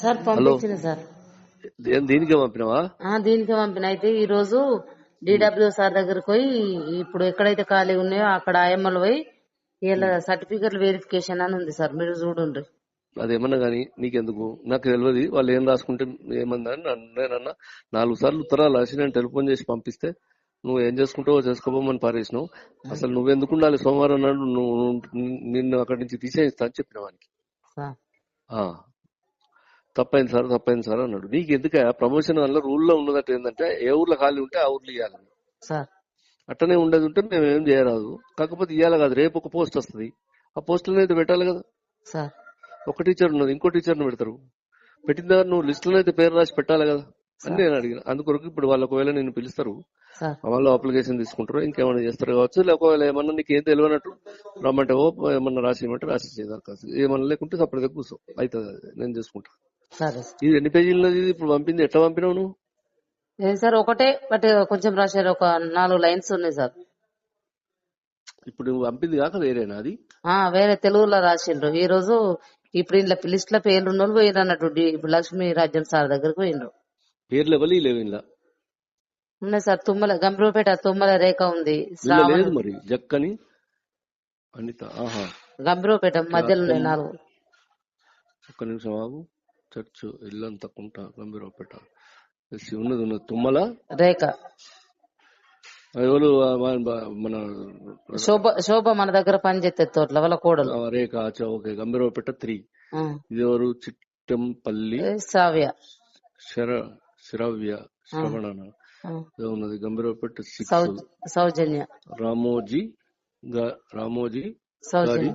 Sir పంపించిన sir. దీనికే పంపినావా? దీనికి పంపిన. అయితే ఈ రోజు డిడబ్ల్యూ సార్ దగ్గరకు పోయి ఇప్పుడు ఎక్కడైతే ఖాళీ ఉన్నాయో అక్కడ ఆయమ్మలు పోయి వీళ్ళ సర్టిఫికెట్ వెరిఫికేషన్ అని ఉంది సార్. మీరు చూడండి అదేమన్నా గానీ నీకెందుకు? నాకు తెలియదు వాళ్ళు ఏం రాసుకుంటే ఏమన్నా నేనన్నా నాలుగు సార్లు ఉత్తరాలు రాసి నేను టెలిఫోన్ చేసి పంపిస్తే నువ్వు ఏం చేసుకుంటావో చేసుకోమని పారేసినావు. అసలు నువ్వెందుకు ఉండాలి? సోమవారం నాడు నువ్వు నిన్ను అక్కడి నుంచి తీసేస్తా అని చెప్పిన వానికి. తప్పైంది సార్ తప్పైంది సార్ అన్నాడు. నీకు ఎందుక ప్రమోషన్ వల్ల రూల్లో ఉన్నదట ఏంటంటే ఏ ఊర్లో ఖాళీ ఉంటే ఆ ఊర్లో ఇవ్వాలి సార్. అట్టనే ఉండేది ఉంటే మేము ఏం చేయరాదు. కాకపోతే ఇవ్వాలి కాదు రేపు ఒక పోస్ట్ వస్తుంది. ఆ పోస్టులను అయితే పెట్టాలి కదా. ఒక టీచర్ ఉన్నది ఇంకో టీచర్ని పెడతారు. పెట్టిన నువ్వు లిస్టులో అయితే పేరు రాసి పెట్టాలి కదా. అని నేను అడిగిన. అందుకొరకు ఇప్పుడు వాళ్ళు ఒకవేళ నేను పిలుస్తారు వాళ్ళు అప్లికేషన్ తీసుకుంటారు. ఇంకేమైనా చేస్తారు కావచ్చు. లేక ఒకవేళ ఏమన్నా నీకు ఏం తెలియనట్టు రమ్మంటే ఓ ఏమన్నా రాసి ఇవ్వమంటే రాసి చేద్దాం ఏమన్నా లేకుంటే సపరేట్గా కూర్చో. అవుతుంది. నేను చేసుకుంటా. సరే ఇది ఎన్ని పేజీలు ఇది? ఇప్పుడు పంపింది ఎట్లా పంపినావు నువ్వు? ఏం సార్ ఒకటే బట్ కొంచెం రాశారు ఒక నాలుగు లైన్స్ ఉన్నాయి సార్. ఇప్పుడు నువ్వు పంపింది కాక వేరేనా అది? వేరే తెలుగులో రాసిండ్రు. ఈ రోజు ఇప్పుడు ఇంట్లో లిస్ట్లో పేర్లు ఉన్న వాళ్ళు పోయిన అన్నట్టు. డి- ఇప్పుడు లక్ష్మీ రాజ్యం సార్ దగ్గరకు పోయిండ్రు పేర్లు ఎవరి లేవు ఇలా ఉన్నాయి సార్ తుమ్మల గంభీరపేట తుమ్మల రేఖ ఉంది. లేదు మరి జక్కని అనిత ఆహా. గంభీరపేట మధ్యలో ఉన్నాయి నాలుగు. ఒక్క నిమిషం ఆగు. చర్చ్ ఇల్లంతా కుంట గంభీరపేట. ఉన్నది ఉన్నది. తుమ్మల? రేఖ. ఎవరు మన- శోభ శోభ మన దగ్గర పనిచేస్తే తోటల వాళ్ళ కోడలు. Rekha okay Gambhiraopet three. ఆ. ఇది ఎవరు? చిట్టంపల్లి ఏ సావ్య. శర శ్రవ్య శ్రవణ. ఉన్నది గంభీరపేట సౌజన్య. రామోజీ రామోజీ సౌజన్య.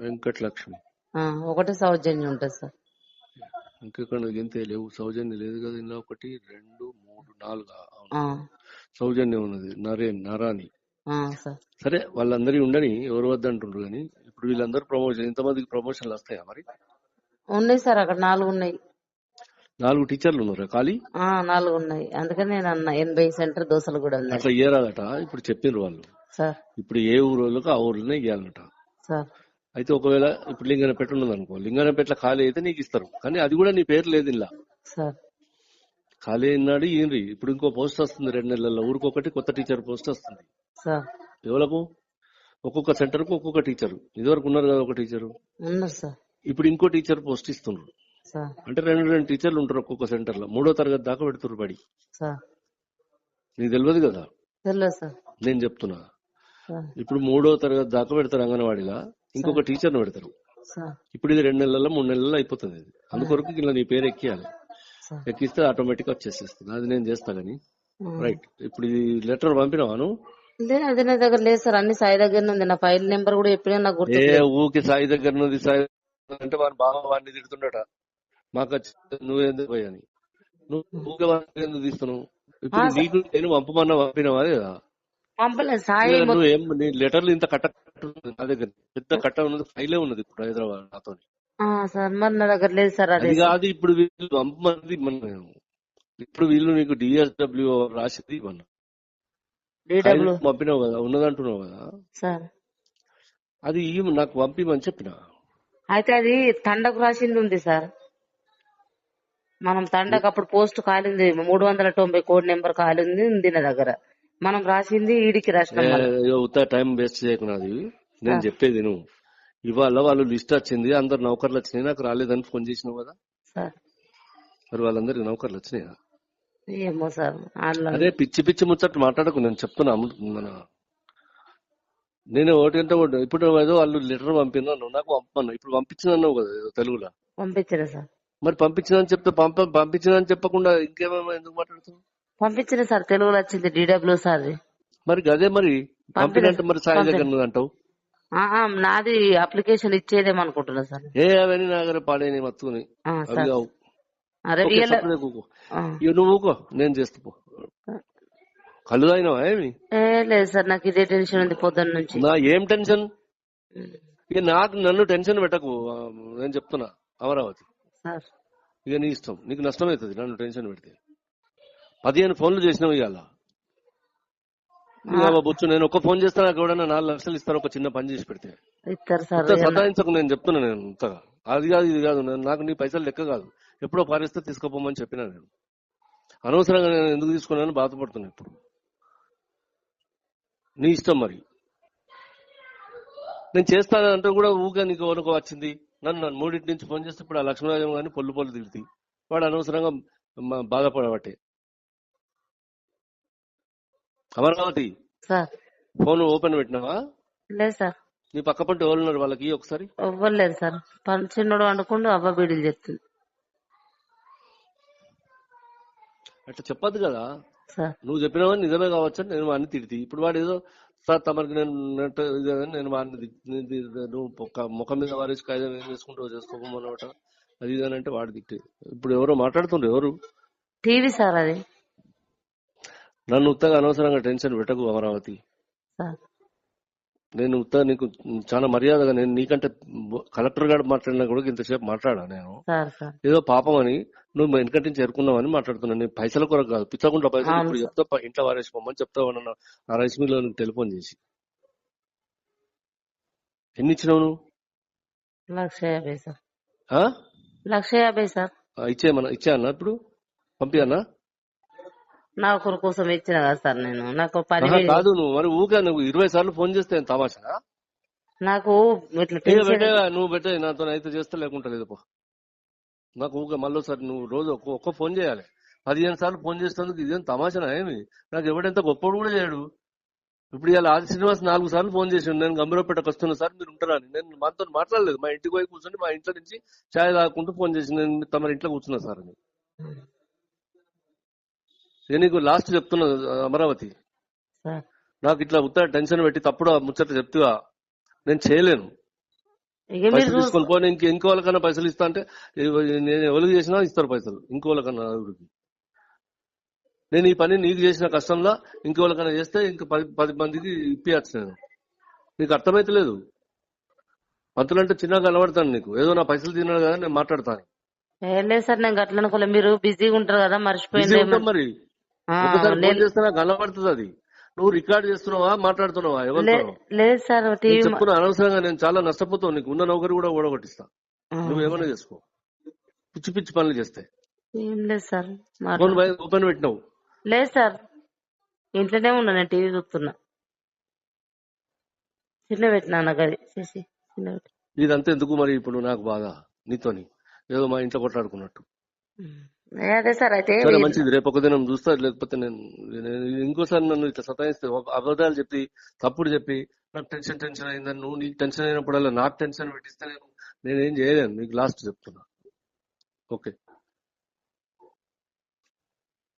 వెంకటలక్ష్మి. ఆ, ఒకటి సౌజన్య ఉంటుంది సార్. ఇంకెక్కడ ఇంతే లేవు. సౌజన్య లేదు కదా ఇలా ఒకటి రెండు మూడు నాలుగు. సౌజన్య ఉన్నది. నరేన్ నారాణి ఆ, సార్ వాళ్ళందరి ఉండని ఎవరు వద్దంటుండ్రు కానీ ఇప్పుడు వీళ్ళందరూ ప్రమోషన్ ఇంతమందికి ప్రమోషన్లు వస్తాయా మరి? ఉన్నాయి సార్ అక్కడ నాలుగు ఉన్నాయి. నాలుగు టీచర్లు ఉన్నారా? ఖాళీ? ఆ నాలుగు ఉన్నాయి. అందుకని నేను అన్న ఎనభై సెంటర్ దోశలు కూడా ఉన్నాయి. అట్లా ఇయ్యరాదట ఇప్పుడు చెప్పిండ్రు వాళ్ళు. సార్. ఇప్పుడు ఏ ఊరోళ్ళకి ఆ ఊర్లోనే ఇయ్యాలన్నట. సార్. అయితే ఒకవేళ ఇప్పుడు లింగనపేట ఉన్నది అనుకో లింగనపేట ఖాళీ అయితే నీకు ఇస్తారు. కానీ అది కూడా నీ పేరు లేదు ఇలా. సార్. ఖాళీ అయినాడు ఈయనరి. ఇప్పుడు ఇంకో పోస్ట్ వస్తుంది రెండు నెలల్లో. ఊరికొకటి కొత్త టీచర్ పోస్ట్ వస్తుంది. సార్. ఎవరకు ఒక్కొక్క సెంటర్కు ఒక్కొక్క టీచర్. ఇదివరకు ఉన్నారు కదా ఒక టీచరు. ఉన్నారు సార్. ఇప్పుడు ఇంకో టీచర్ పోస్ట్ ఇస్తున్నారు. అంటే రెండు రెండు టీచర్లు ఉంటారు ఒక్కొక్క సెంటర్లో మూడో తరగతి దాకా పెడుతున్నారు బడి. నీకు తెలియదు కదా? నేను చెప్తున్నా. ఇప్పుడు మూడో తరగతి దాకా పెడతారు అంగన్వాడీలా ఇంకొక టీచర్ని పెడతారు. ఇప్పుడు ఇది రెండు నెలల్లో మూడు నెలల్లో అయిపోతుంది ఇది అందుకొరకు ఇలా నీ పేరు ఎక్కియాలి. ఎక్కిస్తే ఆటోమేటిక్ వచ్చేసేస్తుంది. అది నేను చేస్తా గానీ. రైట్. ఇప్పుడు ఈ లెటర్ పంపినావాను అది నా దగ్గర లేదు సార్. అన్ని సాయి దగ్గర ఉంది. నా ఫైల్ నెంబర్ కూడా ఎప్పుడైనా నాకు గుర్తు ఏ ఊకి సాయి దగ్గర నుండి సాయి అంటే వాడు బాగా వాడిని తిడుతుండట. మాకు నువ్వేందుకు పోయి అని. నువ్వు ఎందుకు తీస్తున్నావు? ఇప్పుడు నీకు నేను పంపమన్నా పంపినావా లేదా? పంపలేదు నువ్వు ఏం నీ లెటర్లు ఇంత కట్ట నా దగ్గర? పెద్ద కట్ట ఉన్నది ఫైలే ఉన్నది ఇప్పుడు హైదరాబాద్ నాతో సార్ మరి నా దగ్గర లేదు సార్ అదే కాదు ఇప్పుడు వీళ్ళు పంపమంది మన ఇప్పుడు వీళ్ళు నీకు డిఎస్డబ్ల్యూ రాసింది ఇవ్వను పంపినావు కదా ఉన్నదంటున్నావు కదా. సార్. అది నాకు పంపిమని చెప్పిన? అయితే అది తండకు రాసింది ఉంది సార్. మనం తండకు అప్పుడు పోస్ట్ కాలింది మూడు వందల తొంభై కోడ్ నెంబర్ కాలింది ఉంది నా దగ్గర. మనం రాసింది ఈడికి రాసినాం టైం వేస్ట్ చేయకున్నది. నేను చెప్పేది నువ్వు ఇవాళ వాళ్ళు లిస్ట్ వచ్చింది అందరు నౌకర్లు వచ్చినాయి నాకు రాలేదని ఫోన్ చేసినావు కదా. సార్. మరి వాళ్ళందరికి నౌకర్లు వచ్చినాయా? ఏమో సార్ అదే పిచ్చి పిచ్చి ముచ్చట్టు మాట్లాడకు నేను చెప్తున్నా మన నేను ఒకటి అంటే ఇప్పుడు ఏదో వాళ్ళు లెటర్ పంపినాను నాకు పంపను ఇప్పుడు పంపించినావు కదా తెలుగులో. పంపించరా సార్. మరి పంపించినని చెప్తే పంప పంపించినని చెప్పకుండా ఇంకేమేమో ఎందుకు మాట్లాడుతున్నావు? పంపించరా సార్ తెలుగులో వచ్చింది డిడబ్ల్యూ సార్. మరి అదే మరి? పంపినంటే మరి సాయి దగ్గర అంటావు? నాది అప్లికేషన్ ఇచ్చేదేమనుకుంటున్నా సార్. ఏ అవన్నీ నా దగ్గర పాడేని మత్తుకుని. ఆ, అవి సార్. కావు. అరే ఓకే, వీళ్ళ- సపరేట్ ఊకో. ఆ. ఇక నువ్వు ఊకో నేను చేస్తా పో. కళ్ళు తాగినావా ఏమి? ఏ లేదు సార్ నాకు ఇదే టెన్షన్ ఉంది పొద్దున్న నుంచి. నా ఏం టెన్షన్? ఇక నాకు నన్ను టెన్షన్ పెట్టకు నేను చెప్తున్నా అమరావతి. సార్. ఇక నీ ఇష్టం. నీకు నష్టం అవుతుంది నన్ను టెన్షన్ పెడితే. పదిహేను ఫోన్లు చేసినావు ఇవాళ. బొచ్చు నేను ఒక్క ఫోన్ చేస్తే నాకు ఎవడన్నా నాలుగు లక్షలు ఇస్తారు? ఒక చిన్న పని చేసి పెడితే. సతాయించకు నేను చెప్తున్నా నేను ఇంతగా అది కాదు ఇది కాదు. నాకు నీ పైసలు లెక్క కాదు. ఎప్పుడో పారేస్తే తీసుకుపోమని చెప్పినా నేను. అనవసరంగా నేను ఎందుకు తీసుకున్నాను బాధపడుతున్నా ఇప్పుడు. నీ ఇష్టం మరి. నేను చేస్తానంటే కూడా ఊగా నీకు వచ్చింది. నన్ను నన్ను మూడింటి నుంచి ఫోన్ చేస్తే ఇప్పుడు ఆ లక్ష్మీరాజం గారిని పొల్లు పొల్లు తిడుతుంది. వాడు అనవసరంగా బాధపడబట్టే అమరావతి. ఫోన్ ఓపెన్ పెట్టినావా? లేదు సార్. నీ పక్క పంట ఎవరు ఉన్నారు వాళ్ళకి ఒకసారి? ఇవ్వలేదు సార్. చిన్నోడు వండుకుంటూ అవ్వ బీడీలు చెప్తుంది అట్లా చెప్పొద్దు కదా. సార్. నువ్వు చెప్పినావని నిజమే కావచ్చు నేను వాడిని తిడితే. ఇప్పుడు వాడు ఏదో సార్ తమరికి నేను నేను వాడిని ముఖం మీద వారేసి కాగితం ఏం చేసుకుంటావు చేసుకోమన్నమాట అది అంటే వాడు తిట్టే. ఇప్పుడు ఎవరో మాట్లాడుతుండ్రు ఎవరు? టీవీ సార్ అది. నన్ను ఉత్తగా అనవసరంగా టెన్షన్ పెట్టకు అమరావతి. సార్. నేను నీకు చాలా మర్యాదగా నేను నీకంటే కలెక్టర్ గారు మాట్లాడినా కూడా ఇంతసేపు మాట్లాడా నేను? ఏదో పాపం అని నువ్వు వెనకటి నుంచి చేరుకున్నావని మాట్లాడుతున్నాను నేను పైసల కొరకు కాదు. పిచ్చకుండా పైసలు ఇప్పుడు. చెప్తా ఇంట్లో వారేసి పొమ్మని చెప్తావు ఆ రైస్ మిల్ టెలిఫోన్ చేసి. ఎన్ని ఇచ్చినావు నువ్వు? లక్ష యాభై సార్? లక్ష యాభై సార్. ఇచ్చేయమన్నా ఇచ్చేయన్నా ఇప్పుడు? పంపియన్నా? నా ఒకరి కోసం ఇచ్చిన కదా సార్ నేను. నాకు పని మీద- కాదు నువ్వు మరి ఊగా నువ్వు ఇరవై సార్లు ఫోన్ చేస్తే తమాషా? నాకు ఇట్లా నువ్వు పెట్టే నాతో అయితే చేస్తే లేకుంటా లేదు నాకు ఊగా మళ్ళీ సార్ నువ్వు రోజు ఒక్క ఒక్క ఫోన్ చేయాలి. పదిహేను సార్లు ఫోన్ చేసినందుకు ఇదేం తమాషనా ఏమి? నాకు ఎవడంత గొప్పడు కూడా చేయడు. ఇప్పుడు ఇలా ఆది శ్రీనివాస్ నాలుగు సార్లు ఫోన్ చేసి నేను గంభీరపేటకు వస్తున్నా సార్ మీరు ఉంటారా నేను మాతో మాట్లాడలేదు. మా ఇంటికి పోయి కూర్చొని మా ఇంట్లో నుంచి ఛాయ్ తాగుకుంటూ ఫోన్ చేసి నేను తమ ఇంట్లో కూర్చున్నా సార్ అని. నేను నీకు లాస్ట్ చెప్తున్నా అమరావతి. నాకు ఇట్లా ఉత్తర టెన్షన్ పెట్టి తప్పుడు ముచ్చట చెప్తుగా నేను చేయలేను. తీసుకొని పోనీ ఇంక పైసలు ఇస్తా అంటే నేను ఎవరికి చేసినా ఇస్తారు పైసలు ఇంకో వాళ్ళకన్నా ఎవరికి. నేను ఈ పని నీకు చేసిన కష్టంలో ఇంకో వాళ్ళకన్నా చేస్తే ఇంక పది పది మందికి ఇప్పియచ్చు నేను. నీకు అర్థమైతలేదు? పంతులు అంటే చిన్నగా కనబడతాను నీకు. ఏదో నా పైసలు తిన్నాడు కదా నేను మాట్లాడతాను. లేదు సార్ నేను గట్ల అనుకోలే మీరు బిజీగా ఉంటారు కదా మర్చిపోయింది మరి. ఒకసారి ఫోన్ చేస్తే నాకు కనబడుతుంది అది. నువ్వు రికార్డ్ చేస్తున్నావా మాట్లాడుతున్నావా? లేదు సార్ నేను చెప్పుకున్న అనవసరంగా నేను చాలా నష్టపోతావు నీకు ఉన్న నౌకరి కూడా ఓడగొట్టిస్తా. నువ్వు ఏమైనా చేసుకో. పిచ్చి పిచ్చి పనులు చేస్తే. ఏం లేదు సార్ ఫోన్ ఓపెన్ పెట్టినావు. లేదు సార్ ఇంట్లోనే ఉన్నా నేను టీవీ చూస్తున్నా. చిన్న పెట్టినా నాకు అది చేసి ఇదంతా ఎందుకు మరి ఇప్పుడు నాకు బాధ? నీతోని. ఏదో మా ఇంట్లో కొట్లాడుకున్నట్టు. అదే సార్ అయితే మంచిది. రేపు ఒక దినం చూస్తా లేకపోతే నేను ఇంకోసారి నన్ను ఇట్లా సతాయిస్తే అబద్ధాలు చెప్పి తప్పుడు చెప్పి నాకు టెన్షన్ టెన్షన్ అయిందని నువ్వు నీకు టెన్షన్ అయినప్పుడల్లా నాకు టెన్షన్ పెట్టిస్తే నేను నేనేం చేయలేను. నీకు లాస్ట్ చెప్తున్నా. ఓకే.